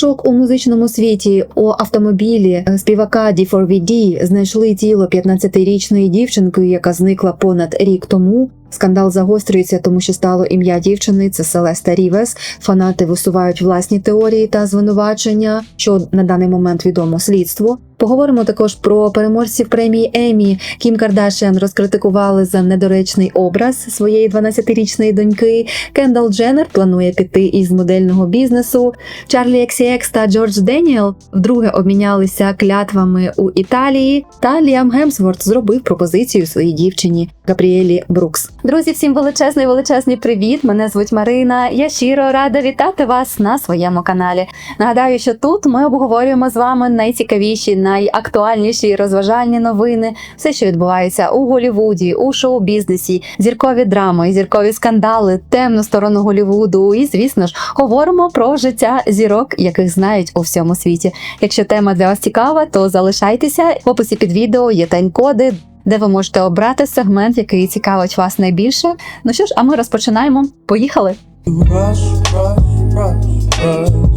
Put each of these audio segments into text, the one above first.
Шок у музичному світі у автомобілі е, співака D4VD знайшли тіло 15-річної дівчинки, яка зникла понад рік тому. Скандал загострюється, тому що стало ім'я дівчини. Це Селеста Рівес. Фанати висувають власні теорії та звинувачення, що на даний момент відомо слідству. Поговоримо також про переможців премії Емі. Кім Кардашіан розкритикували за недоречний образ своєї 12-річної доньки. Кендал Дженнер планує піти із модельного бізнесу. Чарлі XCX та Джордж Деніел вдруге обмінялися клятвами у Італії. Та Ліам Гемсворт зробив пропозицію своїй дівчині Габріелі Брукс. Друзі, всім величезний величезний привіт! Мене звуть Марина. Я щиро рада вітати вас на своєму каналі. Нагадаю, що тут ми обговорюємо з вами найцікавіші, найактуальніші розважальні новини, все, що відбувається у Голівуді, у шоу-бізнесі, зіркові драми, зіркові скандали, темну сторону Голівуду. І, звісно ж, говоримо про життя зірок, яких знають у всьому світі. Якщо тема для вас цікава, то залишайтеся в описі під відео є тайм-коди. Де ви можете обрати сегмент, який цікавить вас найбільше. Ну що ж, а ми розпочинаємо. Поїхали! Rush, rush, rush, rush.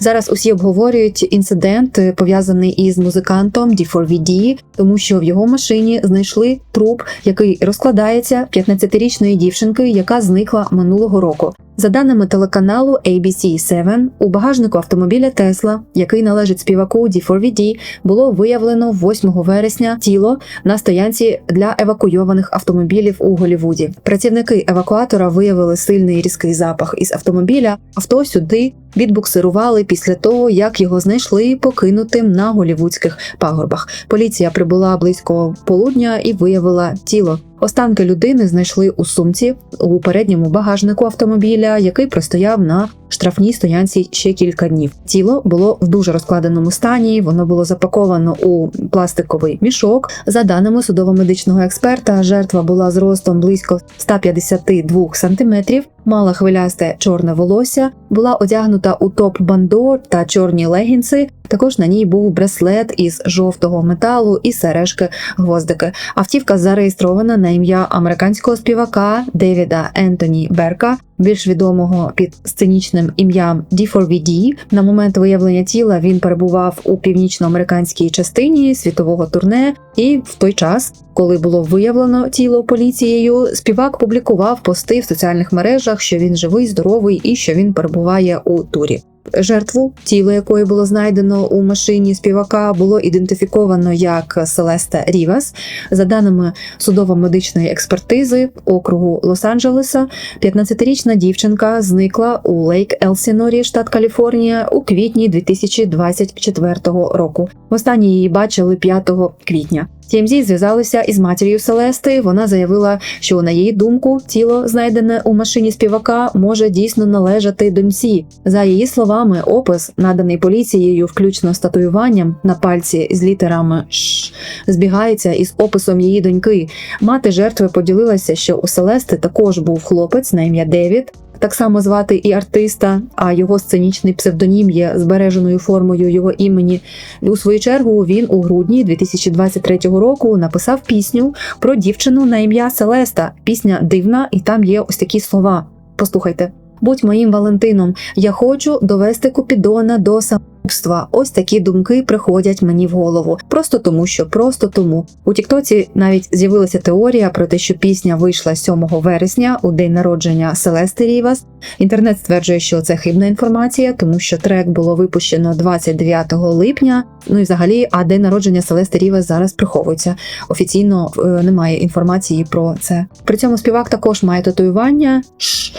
Зараз усі обговорюють інцидент е, пов'язаний із музикантом D4VD, тому що в його машині знайшли труп, який розкладається 15-річної дівчинки, яка зникла минулого року. За даними телеканалу ABC7, у багажнику автомобіля Tesla, який належить співаку D4VD, було виявлено 8 вересня тіло на стоянці для евакуйованих автомобілів у Голівуді. Працівники евакуатора виявили сильний різкий запах із автомобіля. Авто сюди відбуксирували після того, як його знайшли покинутим на голівудських пагорбах. Поліція прибула близько полудня і виявила тіло. Останки людини знайшли у сумці у передньому багажнику автомобіля, який простояв на штрафній стоянці ще кілька днів. Тіло було в дуже розкладеному стані. Воно було запаковано у пластиковий мішок. За даними судово-медичного експерта, жертва була зростом близько 152 сантиметрів. Мала хвилясте чорне волосся, була одягнута у топ бандо та чорні легінси. Також на ній був браслет із жовтого металу і сережки гвоздики. Автівка зареєстрована на ім'я американського співака Девіда Ентоні Берка, більш відомого під сценічним ім'ям D4VD. На момент виявлення тіла він перебував у північноамериканській частині світового турне, і в той час, коли було виявлено тіло поліцією, співак публікував пости в соціальних мережах, що він живий, здоровий і що він перебуває у турі. Жертву, тіло якої було знайдено у машині співака, було ідентифіковано як Селеста Рівас. За даними судово-медичної експертизи округу Лос-Анджелеса, 15-річна дівчинка зникла у Лейк Елсінорі, штат Каліфорнія, у квітні 2024 року. Востаннє її бачили 5 квітня. TMZ зв'язалися із матір'ю Селести. Вона заявила, що на її думку тіло, знайдене у машині співака, може дійсно належати доньці. За її словами, опис, наданий поліцією, включно з татуюванням на пальці з літерами «Ш», збігається із описом її доньки. Мати жертви поділилася, що у Селести також був хлопець на ім'я Девід. Так само звати і артиста, а його сценічний псевдонім є збереженою формою його імені. У свою чергу він у грудні 2023 року написав пісню про дівчину на ім'я Селеста. Пісня дивна, і там є ось такі слова. Послухайте. Будь моїм Валентином, я хочу довести Купідона до самогубства. Ось такі думки приходять мені в голову. Просто тому, що просто тому. У Тіктоці навіть з'явилася теорія про те, що пісня вийшла 7 вересня у день народження Селести Рівас. Інтернет стверджує, що це хибна інформація, тому що трек було випущено 29 липня. Ну і взагалі, а день народження Селести Рівас зараз приховується. Офіційно е, немає інформації про це. При цьому співак також має татуювання,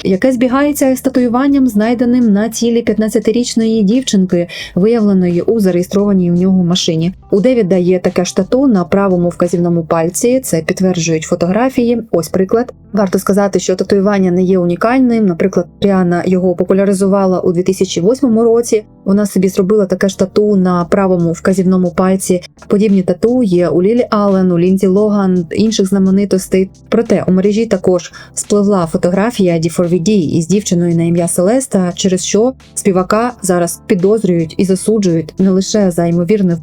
яке збігається з татуюванням, знайденим на тілі 15-річної дівчинки, виявленої у зареєстрованій у нього машині. У Девіда є таке ж тату на правому вказівному пальці. Це підтверджують фотографії. Ось приклад. Варто сказати, що татуювання не є унікальним. Наприклад, Ріана його популяризувала у 2008 році. Вона собі зробила таке ж тату на правому вказівному пальці. Подібні тату є у Лілі Аллен, у Лінзі Логан, інших знаменитостей. Проте у мережі також спливла фотографія D4VD із дівчиною на ім'я Селеста, через що співака зараз підозрюють і засуджують не лише за ймовірне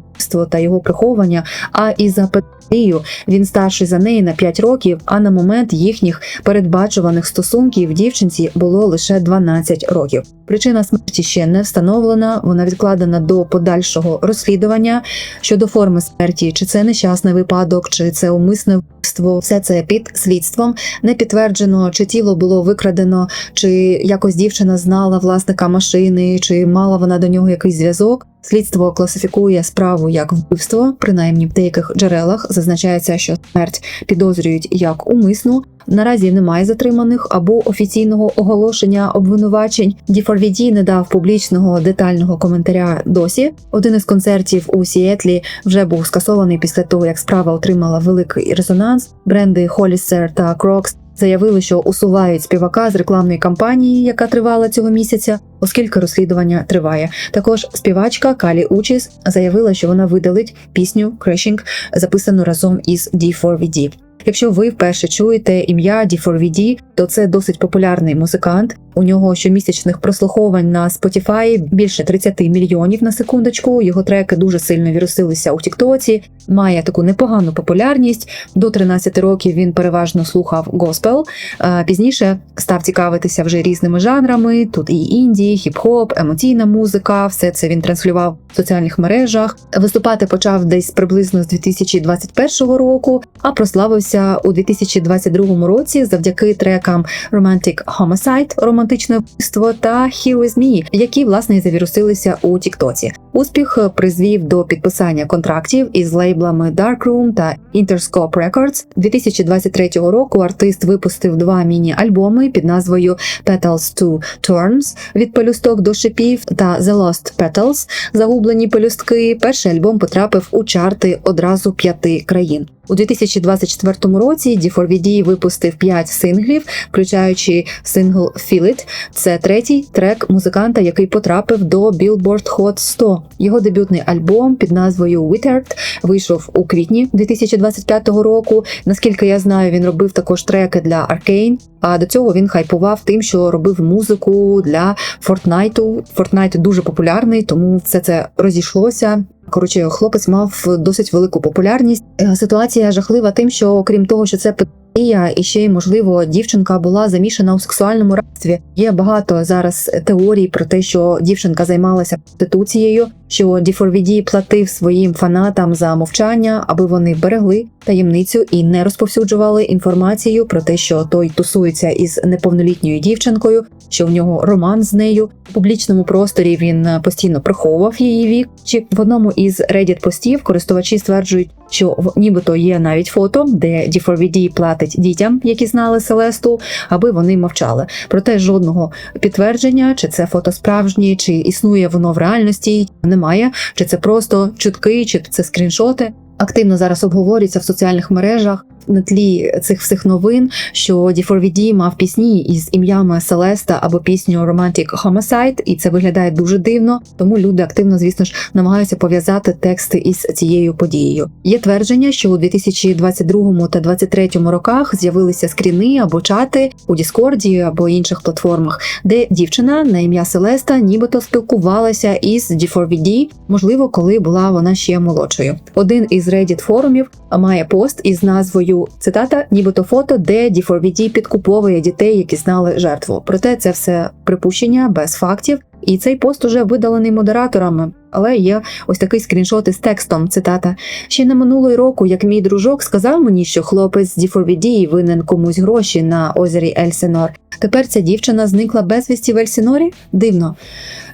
та його приховування, а і за Лію. Він старший за неї на 5 років, а на момент їхніх передбачуваних стосунків дівчинці було лише 12 років. Причина смерті ще не встановлена, вона відкладена до подальшого розслідування щодо форми смерті, чи це нещасний випадок, чи це умисне вбивство. Все це під слідством не підтверджено, чи тіло було викрадено, чи якось дівчина знала власника машини, чи мала вона до нього якийсь зв'язок. Слідство класифікує справу як вбивство, принаймні в деяких джерелах зазначається, що смерть підозрюють як умисну. Наразі немає затриманих або офіційного оголошення обвинувачень. Діфорвіді не дав публічного детального коментаря досі. Один із концертів у Сіетлі вже був скасований після того, як справа отримала великий резонанс. Бренди Hollister та Crocs заявили, що усувають співака з рекламної кампанії, яка тривала цього місяця, оскільки розслідування триває. Також співачка Калі Учіс заявила, що вона видалить пісню Crashing, записану разом із D4VD. Якщо ви вперше чуєте ім'я D4VD, то це досить популярний музикант. У нього щомісячних прослуховувань на Spotify більше 30 мільйонів на секундочку. Його треки дуже сильно вірусилися у Тіктоці. Має таку непогану популярність. До 13 років він переважно слухав госпел. Е, Пізніше став цікавитися вже різними жанрами. Тут і інді, хіп-хоп, емоційна музика. Все це він транслював в соціальних мережах. Виступати почав десь приблизно з 2021 року, а прославився у 2022 році завдяки трекам Romantic Homicide, романтичне вбивство та With Me, які власне і завірусилися у Тіктоці. Успіх призвів до підписання контрактів із лейблами Darkroom та Interscope Records. 2023 року артист випустив два міні-альбоми під назвою Petals to Turns від пелюсток до шипів та The Lost Petals Загублені пелюстки. Перший альбом потрапив у чарти одразу п'яти країн. У 2024 році D4VD випустив 5 синглів, включаючи сингл Feel It. Це третій трек музиканта, який потрапив до Billboard Hot 100. Його дебютний альбом під назвою Withered вийшов у квітні 2025 року. Наскільки я знаю, він робив також треки для Arkane, А до цього він хайпував тим, що робив музику для Фортнайту. Фортнайт дуже популярний, тому все це розійшлося. Коротше, хлопець мав досить велику популярність. Е, Ситуація жахлива тим, що окрім того, що це і ще й можливо дівчинка була замішана у сексуальному рабстві. Є багато зараз теорій про те, що дівчинка займалася проституцією, що D4VD платив своїм фанатам за мовчання, аби вони берегли таємницю і не розповсюджували інформацію про те, що той тусується із неповнолітньою дівчинкою, що в нього роман з нею. В публічному просторі він постійно приховував її вік. Чи в одному із Reddit постів користувачі стверджують, що нібито є навіть фото, де D4VD платить дітям, які знали Селесту, аби вони мовчали. Проте жодного підтвердження, чи це фото справжні, чи існує воно в реальності, немає, чи це просто чутки, чи це скріншоти. Активно зараз обговорюється в соціальних мережах на тлі цих всіх новин, що D4VD мав пісні із ім'ями Селеста або пісню Romantic Homicide, і це виглядає дуже дивно. Тому люди активно, звісно ж, намагаються пов'язати тексти із цією подією. Є твердження, що у 2022 та 2023 роках з'явилися скріни або чати у Діскорді або інших платформах, де дівчина на ім'я Селеста нібито спілкувалася із D4VD, можливо, коли була вона ще молодшою. Один із Reddit форумів має пост із назвою цитата, нібито фото, де D4VD підкуповує дітей, які знали жертву. Проте це все припущення без фактів. І цей пост уже видалений модераторами, але є ось такий скріншот із текстом. Цитата: ще не минулої року, як мій дружок сказав мені, що хлопець з D4VD винен комусь гроші на озері Ельсинор. Тепер ця дівчина зникла безвісті в Ельсінорі? Дивно.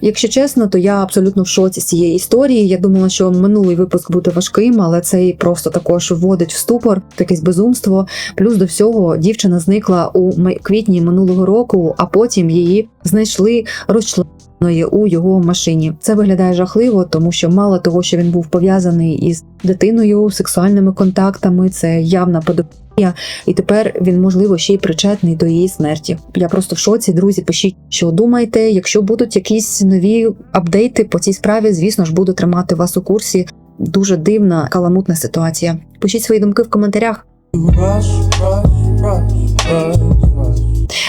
Якщо чесно, то я абсолютно в шоці з цієї історії. Я думала, що минулий випуск буде важким, але цей просто також вводить в ступор, якесь безумство. Плюс до всього дівчина зникла у квітні минулого року, а потім її знайшли розчленою у його машині. Це виглядає жахливо, тому що мало того, що він був пов'язаний із дитиною, сексуальними контактами, це явна педофілія, і тепер він можливо ще й причетний до її смерті. Я просто в шоці, друзі. Пишіть, що думаєте. Якщо будуть якісь нові апдейти по цій справі, звісно ж, буду тримати вас у курсі. Дуже дивна каламутна ситуація. Пишіть свої думки в коментарях.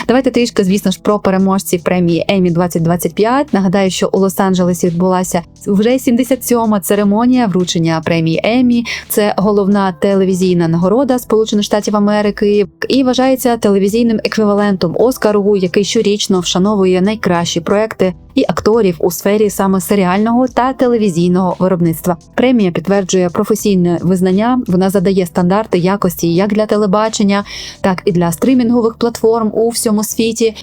Давайте трішки, звісно ж, про переможців премії Емі 2025. Нагадаю, що у Лос-Анджелесі відбулася вже 77-ма церемонія вручення премії Емі. Це головна телевізійна нагорода Сполучених Штатів Америки і вважається телевізійним еквівалентом Оскару, який щорічно вшановує найкращі проекти і акторів у сфері саме серіального та телевізійного виробництва. Премія підтверджує професійне визнання. Вона задає стандарти якості як для телебачення, так і для стримінгових платформ у всьому світі.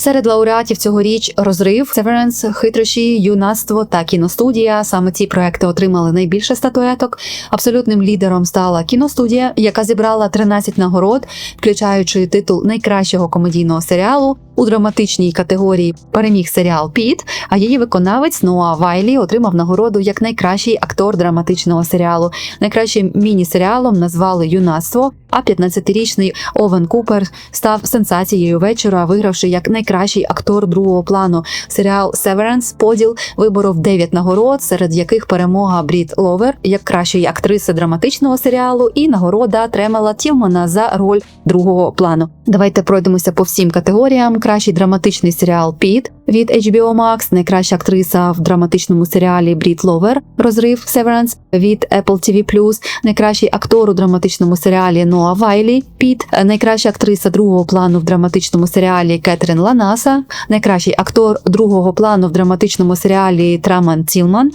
Серед лауреатів цьогоріч розрив, Severance, хитрощі, юнацтво та кіностудія. Саме ці проекти отримали найбільше статуеток. Абсолютним лідером стала кіностудія, яка зібрала 13 нагород, включаючи титул найкращого комедійного серіалу. У драматичній категорії переміг серіал Піт, а її виконавець Ноа Вайлі отримав нагороду як найкращий актор драматичного серіалу. Найкращим міні-серіалом назвали юнацтво. А 15-річний Овен Купер став сенсацією вечора, вигравши як найкращий актор другого плану. Серіал Severance поділ виборов 9 нагород, серед яких перемога Брід Ловер як кращої актриси драматичного серіалу, і нагорода Тремела Тілмана за роль другого плану. Давайте пройдемося по всім категоріям. Кращий драматичний серіал Піт від HBO Max, найкраща актриса в драматичному серіалі Брід Ловер, розрив Severance від Apple TV+, найкращий актор у драматичному серіалі Ноа Вайлі, Піт, найкраща актриса другого плану в драматичному серіалі Кетрін Ланаса, найкращий актор другого плану в драматичному серіалі Траман Цілман,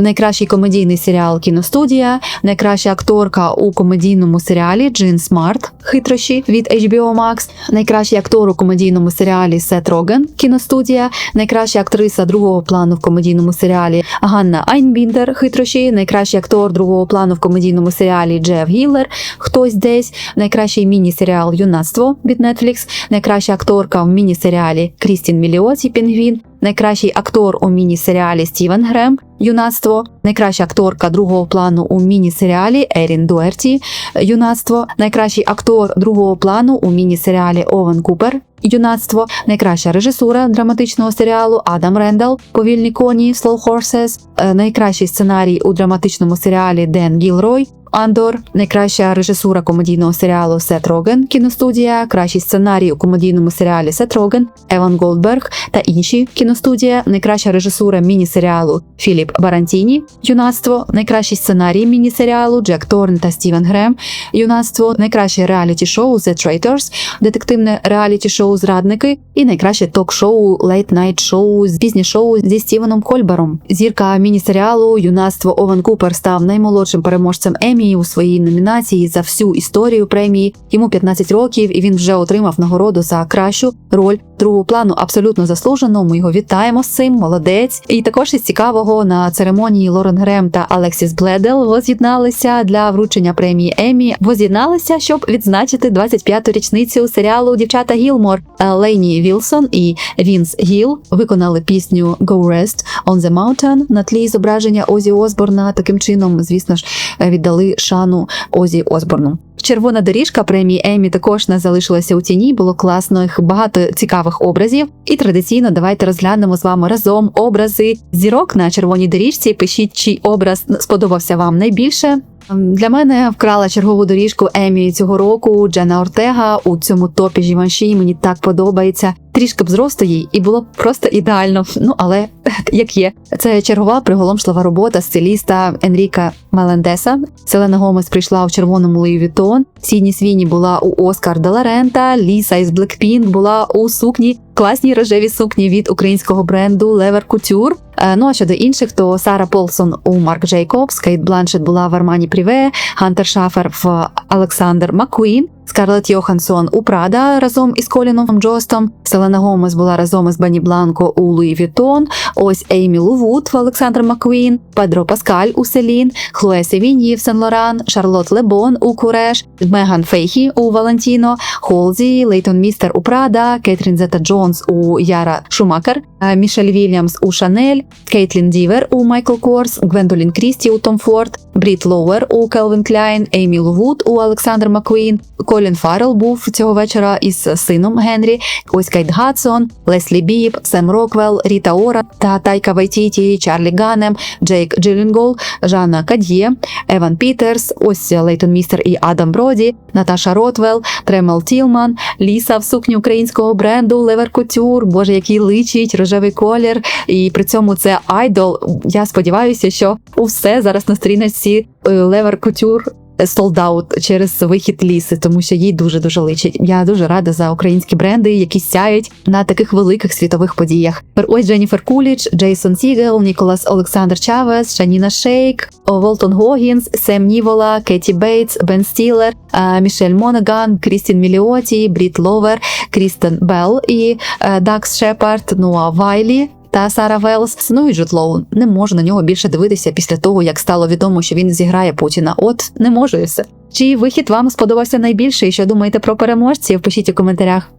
найкращий комедійний серіал Кіностудія, найкраща акторка у комедійному серіалі Джин Смарт, хитрощі від HBO Max, найкращий актор у комедійному серіалі Сет Роген, кіностудія, найкраща актриса другого плану в комедійному серіалі Ганна Айнбіндер, хитрощі, найкращий актор другого плану в комедійному серіалі Джеф Гіллер, хтось десь, найкращий міні-серіал Юнацтво від Netflix, найкраща акторка в міні-серіалі Крістін Міліоті Пінгвін, найкращий актор у міні-серіалі Стівен Грем, Юнацтво, найкраща акторка другого плану у міні-серіалі Ерін Дуерті, Юнацтво, найкращий актор другого плану у міні-серіалі Овен Купер. Юнацтво, найкраща режисура драматичного серіалу Адам Рендал, Повільні коні Slow Horses, е, найкращий сценарій у драматичному серіалі Ден Гілрой, Андор, найкраща режисура комедійного серіалу Сет Роген, кіностудія, кращий сценарій у комедійному серіалі Сет Роген, Еван Голдберг та інші кіностудія, найкраща режисура міні-серіалу Філіп Барантіні, юнацтво, найкращий сценарій міні-серіалу Джек Торн та Стівен Грем, юнацтво, найкраще реаліті-шоу The Traitors, детективне реаліті-шоу Зрадники і найкраще ток-шоу Late Night Show, пізні шоу зі Стівеном Кольбером. Зірка міні-серіалу Юнацтво Овен Купер став наймолодшим переможцем Емі у своїй номінації за всю історію премії. Йому 15 років, і він вже отримав нагороду за кращу роль другого плану. Абсолютно заслужено. Ми його вітаємо з цим. Молодець. І також із цікавого на церемонії Лорен Грем та Алексіс Бледел воз'єдналися для вручення премії Емі. Воз'єдналися, щоб відзначити 25-ту річницю серіалу Дівчата Гілмор. Лейні Вілсон і Вінс Гіл виконали пісню «Go Rest on the Mountain» на тлі зображення Озі Осборна. Таким чином, звісно ж, віддали шану Озі Осборну. Червона доріжка премії Емі також не залишилася у тіні. Було класно їх багато цікавих образів. І традиційно давайте розглянемо з вами разом образи зірок на червоній доріжці. Пишіть, чий образ сподобався вам найбільше. Для мене вкрала чергову доріжку Емі цього року Джена Ортега у цьому топі Жіванші. Мені так подобається. Трішки б зросту їй, і було б просто ідеально. Ну але як є, це чергова приголомшлива робота стиліста Енріка Мелендеса. Селена Гомес прийшла у червоному Луї Вітон. Сідні Свіні була у Оскар Деларента. Ліса із Блекпінк була у сукні. Класній рожеві сукні від українського бренду Левер Кутюр. Ну а щодо інших, то Сара Полсон у Марк Джейкобс, Кейт Бланшет була в Армані Пріве, Гантер Шафер в Олександр Маккуін, Скарлетт Йоханссон у Прада разом із Коліном Джостом. Селена Гомес була разом із Бані Бланко у Луї Вітон. Ось Еймі Лувуд в Олександр Маккуін, Педро Паскаль у Селін, Хлоя Севіньї в Сен Лоран, Шарлот Лебон у Куреш, Меган Фейхі у Валентіно, Холзі, Лейтон Містер у Прада, Кетрін Зета Джонс у Яра Шумакер, Мішель Вільямс у Шанель, Кейтлін Дівер у Майкл Корс, Гвендолін Крісті у Том Форд, Бріт Лоуер у Келвін Кляйн, Еймі Лувуд у Олександр Маккуін, Колін Фаррелл був цього вечора із сином Генрі, ось Кейт Гадсон, Леслі Біб, Сем Роквелл, Ріта Ора та Тайка Вайтіті, Чарлі Ганем, Джейк Джилінгол, Жанна Кад'є, Еван Пітерс, ось Лейтон Містер і Адам Броді, Наташа Ротвел, Тремел Тілман, Ліса в сукні українського бренду Левер Кутюр, боже, який личить рожевий колір, і при цьому це айдол. Я сподіваюся, що усе зараз на сторіночці Левер Кутюр солдаут через вихід ліси, тому що їй дуже дуже личить. Я дуже рада за українські бренди, які сяють на таких великих світових подіях. Ось Дженніфер Куліч, Джейсон Сігел, Ніколас Олександр Чавес, Шаніна Шейк, Волтон Гогінс, Сем Нівола, Кеті Бейтс, Бен Стілер, е, Мішель Монаган, Крістін Міліоті, Бріт Ловер, Крістен Белл і е, Дакс Шепард, Нуа Вайлі. Та Сара Велс, ну і Не можу на нього більше дивитися після того, як стало відомо, що він зіграє Путіна. От не можу і все. Чий вихід вам сподобався найбільше, і що думаєте про переможців? Пишіть у коментарях.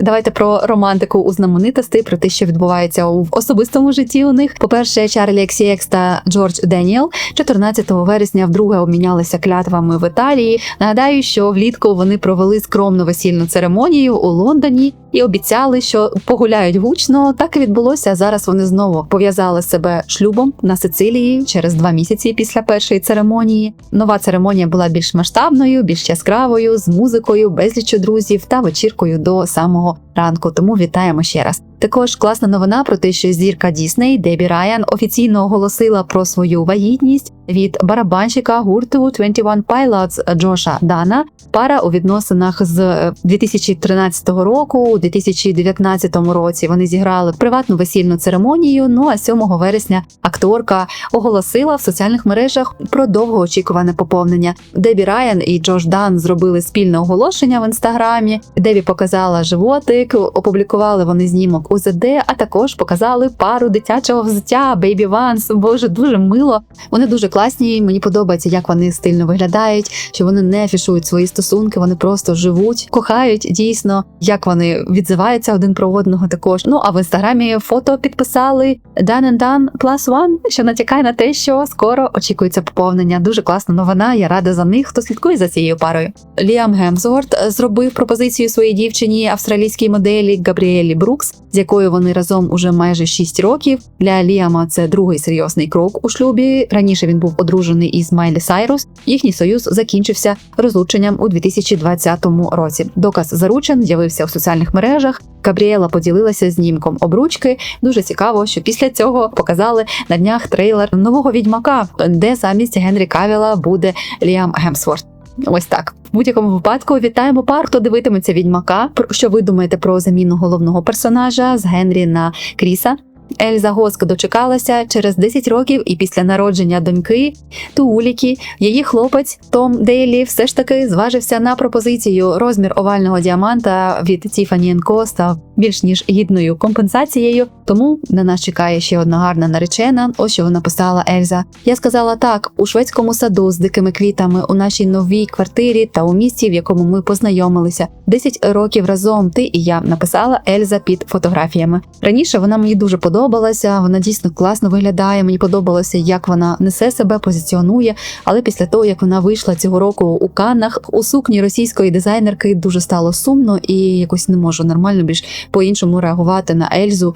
Давайте про романтику у знаменитостей, про те, що відбувається у особистому житті у них. По-перше, Чарлі Ексіекс та Джордж Деніел 14 вересня вдруге обмінялися клятвами в Італії. Нагадаю, що влітку вони провели скромну весільну церемонію у Лондоні і обіцяли, що погуляють гучно. Так і відбулося. Зараз вони знову пов'язали себе шлюбом на Сицилії через два місяці після першої церемонії. Нова церемонія була більш масштабною, більш яскравою, з музикою, безліччю друзів та вечіркою до самого ранку. Тому вітаємо ще раз. Також класна новина про те, що зірка Дісней Дебі Райан офіційно оголосила про свою вагітність від барабанщика гурту 21 Pilots Джоша Дана. Пара у відносинах з е, 2013 року, у 2019 році вони зіграли приватну весільну церемонію. Ну а 7 вересня акторка оголосила в соціальних мережах про довгоочікуване поповнення. Дебі Райан і Джош Дан зробили спільне оголошення в інстаграмі. Дебі показала животик, опублікували вони знімок УЗД, а також показали пару дитячого взуття Baby Vans. Боже, дуже мило. Вони дуже класні. Мені подобається, як вони стильно виглядають, що вони не афішують свої стосунки, вони просто живуть, кохають дійсно, як вони відзиваються один про одного. Також ну а в інстаграмі фото підписали Done and Done Plus One, що натякає на те, що скоро очікується поповнення. Дуже класна новина. Я рада за них, хто слідкує за цією парою. Ліам Гемсворт зробив пропозицію своїй дівчині австралійській моделі Габріелі Брукс, якою вони разом уже майже 6 років. Для Ліама це другий серйозний крок у шлюбі. Раніше він був одружений із Майлі Сайрус. Їхній союз закінчився розлученням у 2020 році. Доказ заручин з'явився у соціальних мережах. Габріела поділилася знімком обручки. Дуже цікаво, що після цього показали на днях трейлер нового відьмака, де замість Генрі Кавіла буде Ліам Гемсворт. Ось так. В будь-якому випадку вітаємо пар, хто дивитиметься відьмака. Що ви думаєте про заміну головного персонажа з Генрі на Кріса? Ельза Госк дочекалася через 10 років і після народження доньки Тууліки її хлопець Том Дейлі все ж таки зважився на пропозицію. Розмір овального діаманта від Тіфані Ко став більш ніж гідною компенсацією. Тому на нас чекає ще одна гарна наречена. Ось що вона писала Ельза. Я сказала так: у шведському саду з дикими квітами у нашій новій квартирі та у місті, в якому ми познайомилися. 10 років разом ти і я написала Ельза під фотографіями. Раніше вона мені дуже подобалася. Вона дійсно класно виглядає. Мені подобалося, як вона несе себе, позиціонує. Але після того, як вона вийшла цього року у Каннах, у сукні російської дизайнерки дуже стало сумно і якось не можу нормально більш по-іншому реагувати на Ельзу.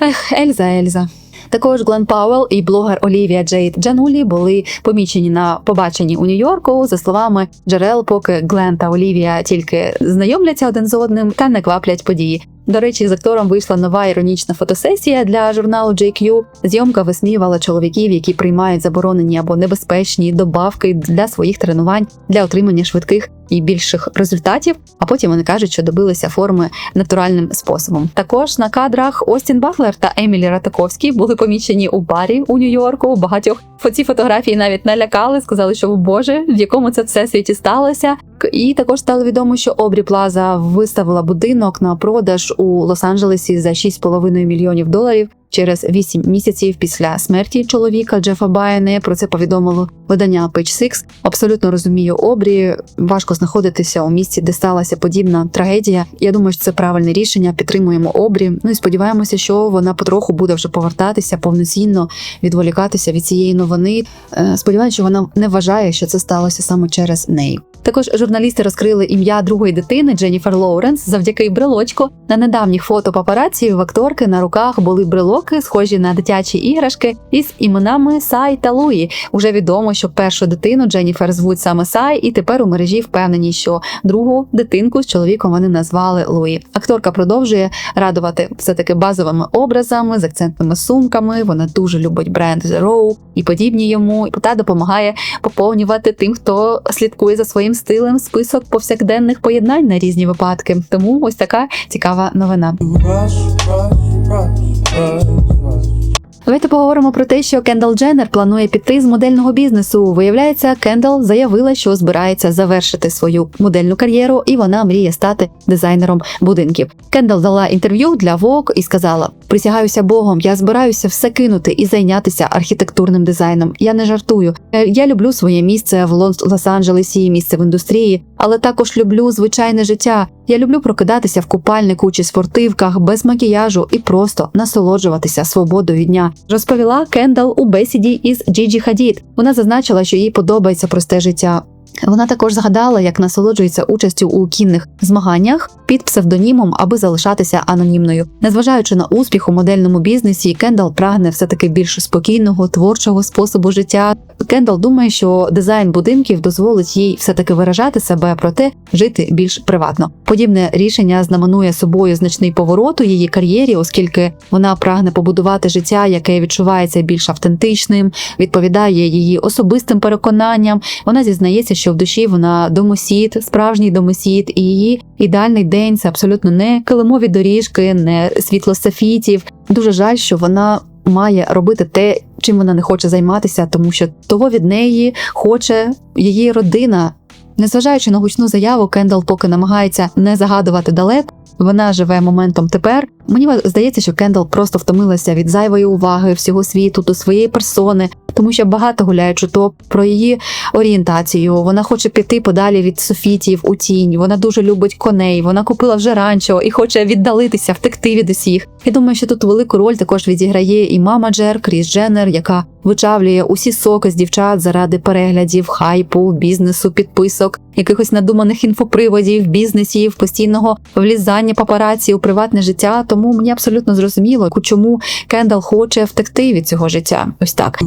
Ех, Ельза, Ельза. Також Глен Пауел і блогер Олівія Джейд Джанулі були помічені на побаченні у Нью-Йорку. За словами джерел, поки Глен та Олівія тільки знайомляться один з одним та не кваплять події. До речі, з актором вийшла нова іронічна фотосесія для журналу JQ. Зйомка висміювала чоловіків, які приймають заборонені або небезпечні добавки для своїх тренувань для отримання швидких і більших результатів. А потім вони кажуть, що добилися форми натуральним способом. Також на кадрах Остін Батлер та Емілі Ратаковські були помічені у барі у Нью-Йорку. Багатьох ці фотографії навіть налякали, сказали, що Боже, в якому це всесвіті сталося. І також стало відомо, що Обрі Плаза виставила будинок на продаж у Лос-Анджелесі за 6,5 мільйонів доларів. Через 8 місяців після смерті чоловіка Джефа Байене про це повідомило видання Page Six. Абсолютно розумію обрі. Важко знаходитися у місці, де сталася подібна трагедія. Я думаю, що це правильне рішення. Підтримуємо обрі. Ну і сподіваємося, що вона потроху буде вже повертатися повноцінно, відволікатися від цієї новини. Е, Сподіваюся, що вона не вважає, що це сталося саме через неї. Також журналісти розкрили ім'я другої дитини Дженніфер Лоуренс завдяки брелочку. На недавніх фото папараці в акторки на руках були брелоки, схожі на дитячі іграшки, із іменами Сай та Луї. Уже відомо, що першу дитину Дженніфер звуть саме Сай, і тепер у мережі впевнені, що другу дитинку з чоловіком вони назвали Луї. Акторка продовжує радувати все таки базовими образами з акцентними сумками. Вона дуже любить бренд The Row і подібні йому, та допомагає поповнювати тим, хто слідкує за своїм стилем список повсякденних поєднань на різні випадки. Тому ось така цікава новина. Rush, rush, rush, rush. Давайте поговоримо про те, що Кендал Дженнер планує піти з модельного бізнесу. Виявляється, Кендал заявила, що збирається завершити свою модельну кар'єру, і вона мріє стати дизайнером будинків. Кендал дала інтерв'ю для Vogue і сказала: Присягаюся Богом, я збираюся все кинути і зайнятися архітектурним дизайном. Я не жартую. Е, Я люблю своє місце в Лос- Лос-Анджелесі, місце в індустрії, але також люблю звичайне життя. Я люблю прокидатися в купальнику чи спортивках без макіяжу і просто насолоджуватися свободою дня. Розповіла Кендал у бесіді із Джіджі Хадід. Вона зазначила, що їй подобається просте життя. Вона також згадала, як насолоджується участю у кінних змаганнях під псевдонімом, аби залишатися анонімною. Незважаючи на успіх у модельному бізнесі, Кендал прагне все таки більш спокійного, творчого способу життя. Кендал думає, що дизайн будинків дозволить їй все таки виражати себе, проте жити більш приватно. Подібне рішення знаменує собою значний поворот у її кар'єрі, оскільки вона прагне побудувати життя, яке відчувається більш автентичним, відповідає її особистим переконанням. Вона зізнається, що в душі вона домосід, справжній домосід, і її ідеальний день це абсолютно не килимові доріжки, не світло софітів. Дуже жаль, що вона має робити те, чим вона не хоче займатися, тому що того від неї хоче її родина. Незважаючи на гучну заяву, Кендал поки намагається не загадувати далеко. Вона живе моментом тепер. Мені здається, що Кендал просто втомилася від зайвої уваги всього світу до своєї персони, тому що багато гуляє чуток про її орієнтацію. Вона хоче піти подалі від софітів у тінь. Вона дуже любить коней. Вона купила вже ранчо і хоче віддалитися, втекти від усіх. Я думаю, що тут велику роль також відіграє і мама Джер Кріс Дженнер, яка вичавлює усі соки з дівчат заради переглядів, хайпу, бізнесу, підписок, якихось надуманих інфоприводів, бізнесів, постійного влізання папараці у приватне життя. Тому мені абсолютно зрозуміло, чому Кендал хоче втекти від цього життя. Ось так.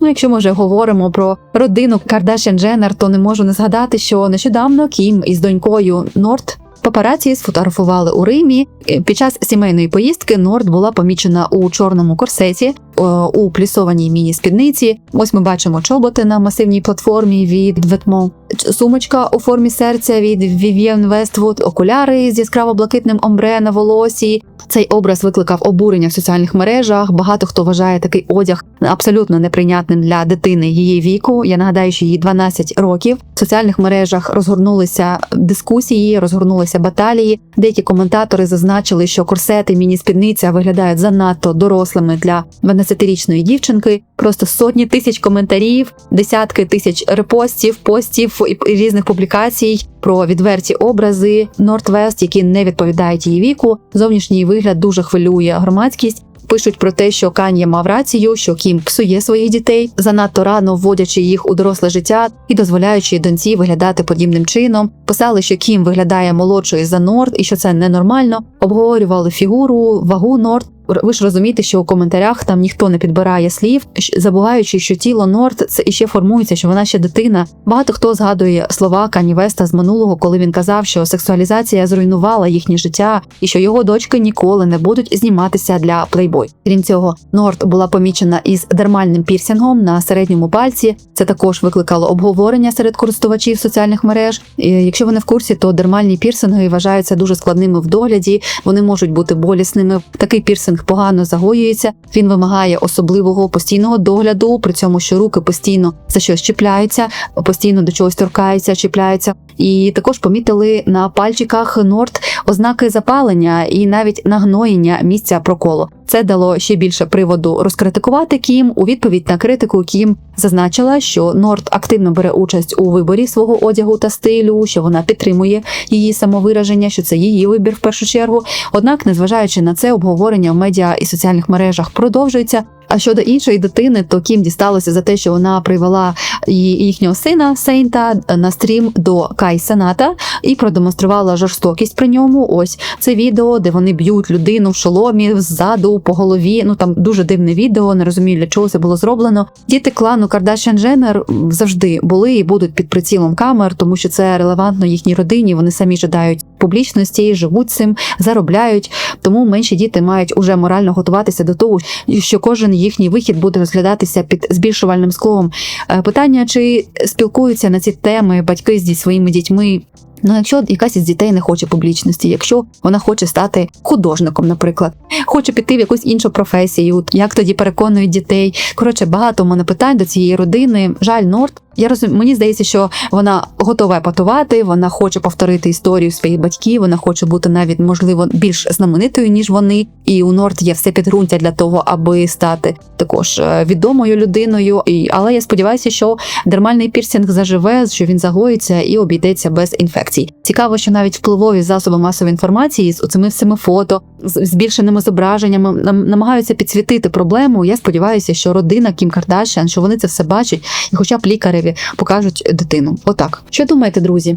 Ну, якщо ми вже говоримо про родину Кардашян Дженнер, то не можу не згадати, що нещодавно Кім із донькою Норт. Папараці сфотографували у Римі. Е, Під час сімейної поїздки Норт була помічена у чорному корсеті е, у плісованій міні-спідниці. Ось ми бачимо чоботи на масивній платформі від Ветмо, сумочка у формі серця від Vivienne Westwood, окуляри з яскраво блакитним омбре на волосі. Цей образ викликав обурення в соціальних мережах. Багато хто вважає такий одяг абсолютно неприйнятним для дитини її віку. Я нагадаю, що їй 12 років. В соціальних мережах розгорнулися дискусії, розгорнулися баталії. Деякі коментатори зазначили, що корсети, міні-спідниця виглядають занадто дорослими для 12-річної дівчинки. Просто сотні тисяч коментарів, десятки тисяч репостів, постів і різних публікацій про відверті образи Нортвест, які не відповідають її віку. Зовнішній вигляд дуже хвилює громадськість. Пишуть про те, що Кан'є мав рацію, що Кім псує своїх дітей, занадто рано вводячи їх у доросле життя і дозволяючи доньці виглядати подібним чином. Писали, що Кім виглядає молодшою за Норд і що це ненормально. Обговорювали фігуру, вагу Норд. Ви ж розумієте, що у коментарях там ніхто не підбирає слів, забуваючи, що тіло Норд це іще формується, що вона ще дитина. Багато хто згадує слова Кані Веста з минулого, коли він казав, що сексуалізація зруйнувала їхнє життя, і що його дочки ніколи не будуть зніматися для плейбой. Крім цього, Норд була помічена із дермальним пірсінгом на середньому пальці. Це також викликало обговорення серед користувачів соціальних мереж. І Якщо ви не в курсі, то дермальні пірсинги вважаються дуже складними в догляді. Вони можуть бути болісними. Такий пірсинг погано загоюється. Він вимагає особливого постійного догляду, при цьому що руки постійно за щось чіпляються, постійно до чогось торкаються, чіпляються. І також помітили на пальчиках Норд ознаки запалення і навіть нагноєння місця проколу. Це дало ще більше приводу розкритикувати Кім. У відповідь на критику Кім зазначила, що Норд активно бере участь у виборі свого одягу та стилю, що вона підтримує її самовираження, що це її вибір в першу чергу. Однак, незважаючи на це, обговорення в медіа і соціальних мережах продовжується. А щодо іншої дитини, то Кім дісталося за те, що вона привела їхнього сина Сейнта на стрім до Кай Сената і продемонструвала жорстокість при ньому. Ось це відео, де вони б'ють людину в шоломі ззаду по голові. Ну там дуже дивне відео. Не розумію, для чого це було зроблено. Діти клану Кардашян Дженнер завжди були і будуть під прицілом камер, тому що це релевантно їхній родині. Вони самі жадають публічності, живуть цим, заробляють. Тому менші діти мають уже морально готуватися до того, що кожен їхній вихід буде розглядатися під збільшувальним склом. Е, Питання, чи спілкуються на ці теми батьки зі своїми дітьми. Ну, якщо якась із дітей не хоче публічності, якщо вона хоче стати художником, наприклад, хоче піти в якусь іншу професію, як тоді переконують дітей. Коротше, багато в мене питань до цієї родини. Жаль, Норт. Я розумію, мені здається, що вона готова епатувати, вона хоче повторити історію своїх батьків, вона хоче бути навіть можливо більш знаменитою ніж вони. І у Норт є все підґрунтя для того, аби стати також е, відомою людиною. І але я сподіваюся, що дермальний пірсінг заживе, що він загоїться і обійдеться без інфекцій. Цікаво, що навіть впливові засоби масової інформації з цими всіми фото з збільшеними зображеннями нам- намагаються підсвітити проблему. Я сподіваюся, що родина Кім Кардашян, що вони це все бачать, і хоча б лікареві покажуть дитину. Отак. Що думаєте, друзі?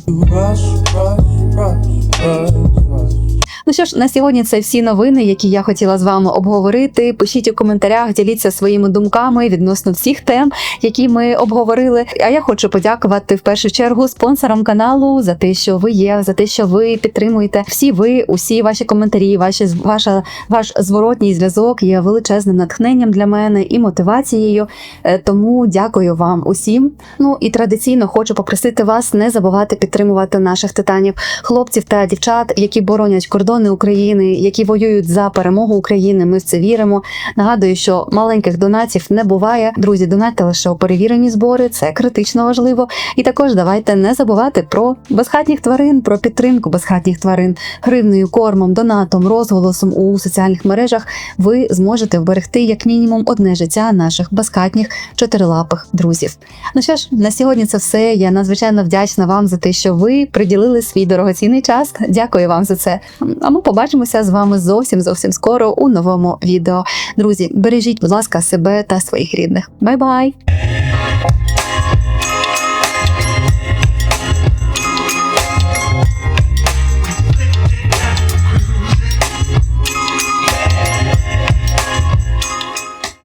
Ну що ж, на сьогодні це всі новини, які я хотіла з вами обговорити. Пишіть у коментарях, діліться своїми думками відносно всіх тем, які ми обговорили. А я хочу подякувати в першу чергу спонсорам каналу за те, що ви є, за те, що ви підтримуєте. Всі ви, усі ваші коментарі, ваші ваша ваш зворотній зв'язок є величезним натхненням для мене і мотивацією. Е, Тому дякую вам усім. Ну і традиційно хочу попросити вас не забувати підтримувати наших титанів, хлопців та дівчат, які боронять кордони України, які воюють за перемогу України. Ми в це віримо. Нагадую, що маленьких донатів не буває. Друзі, донатьте лише у перевірені збори, це критично важливо. І також давайте не забувати про безхатніх тварин, про підтримку безхатніх тварин гривнею, кормом, донатом, розголосом у соціальних мережах. Ви зможете вберегти як мінімум одне життя наших безхатніх чотирилапих друзів. Ну що ж, на сьогодні це все. Я надзвичайно вдячна вам за те, що ви приділили свій дорогоцінний час. Дякую вам за це. А ми побачимося з вами зовсім зовсім скоро у новому відео. Друзі, бережіть, будь ласка, себе та своїх рідних. Бай-бай!